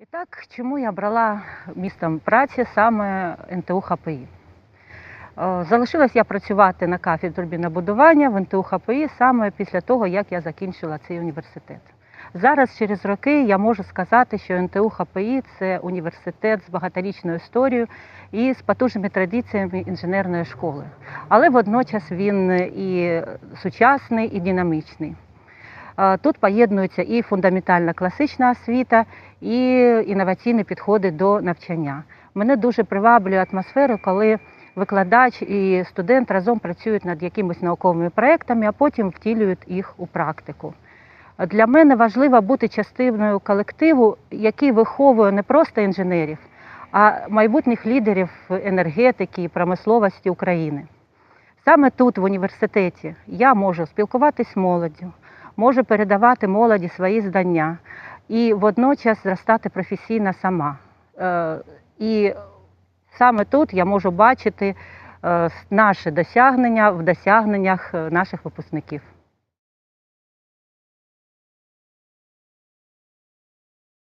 І так, чому я брала містом праці саме НТУ ХПІ? Е, Залишилась я працювати на кафедрі турбінобудування в НТУ ХПІ саме після того, як я закінчила цей університет. Зараз, через роки, я можу сказати, що НТУ ХПІ це університет з багаторічною історією і з потужними традиціями інженерної школи. Але водночас він і сучасний, і динамічний. Тут поєднуються і фундаментальна класична освіта, і інноваційні підходи до навчання. Мене дуже приваблює атмосфера, коли викладач і студент разом працюють над якимись науковими проектами, а потім втілюють їх у практику. Для мене важливо бути частиною колективу, який виховує не просто інженерів, а майбутніх лідерів енергетики і промисловості України. Саме тут, в університеті, я можу спілкуватись з молоддю, можу передавати молоді свої знання і водночас зростати професійно сама. Е, І саме тут я можу бачити наше наші досягнення в досягненнях е, наших випускників.